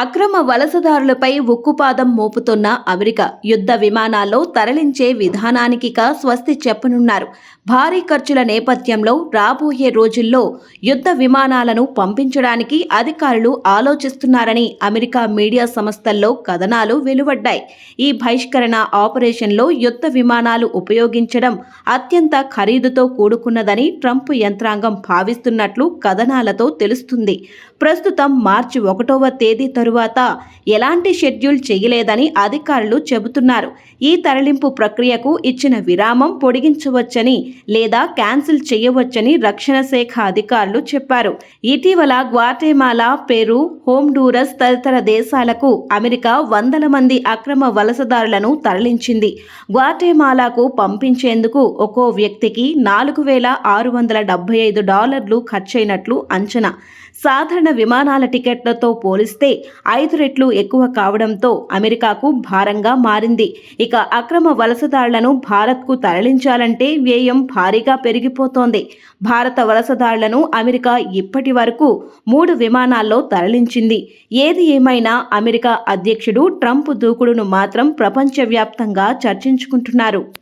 అక్రమ వలసదారులపై ఉక్కుపాదం మోపుతున్న అమెరికా యుద్ధ విమానాల్లో తరలించే విధానానికిక స్వస్తి చెప్పనున్నారు. భారీ ఖర్చుల నేపథ్యంలో రాబోయే రోజుల్లో యుద్ధ విమానాలను పంపించడానికి అధికారులు ఆలోచిస్తున్నారని అమెరికా మీడియా సంస్థల్లో కథనాలు వెలువడ్డాయి. ఈ బహిష్కరణ ఆపరేషన్లో యుద్ధ విమానాలు ఉపయోగించడం అత్యంత ఖరీదుతో కూడుకున్నదని ట్రంప్ యంత్రాంగం భావిస్తున్నట్లు కథనాలతో తెలుస్తుంది. ప్రస్తుతం మార్చి ఒకటవ తేదీ తరువాత తరువాత ఎలాంటి షెడ్యూల్ చేయలేదని అధికారులు చెబుతున్నారు. ఈ తరలింపు ప్రక్రియకు ఇచ్చిన విరామం పొడిగించవచ్చని లేదా క్యాన్సిల్ చేయవచ్చని రక్షణ శాఖ అధికారులు చెప్పారు. ఇటీవల గ్వాటెమాలా పెరు హోండూరస్ తదితర దేశాలకు అమెరికా వందల మంది అక్రమ వలసదారులను తరలించింది. గ్వాటెమాలాకు పంపించేందుకు ఒక్కో వ్యక్తికి నాలుగు వేల ఆరు వందల డెబ్బై ఐదు డాలర్లు ఖర్చయినట్లు అంచనా. సాధారణ విమానాల టికెట్లతో పోలిస్తే ఐదు రెట్లు ఎక్కువ కావడంతో అమెరికాకు భారంగా మారింది. ఇక అక్రమ వలసదారులను భారత్కు తరలించాలంటే వ్యయం భారీగా పెరిగిపోతోంది. భారత వలసదారులను అమెరికా ఇప్పటి వరకు మూడు విమానాల్లో తరలించింది. ఏది ఏమైనా అమెరికా అధ్యక్షుడు ట్రంప్ దూకుడును మాత్రం ప్రపంచవ్యాప్తంగా చర్చించుకుంటున్నారు.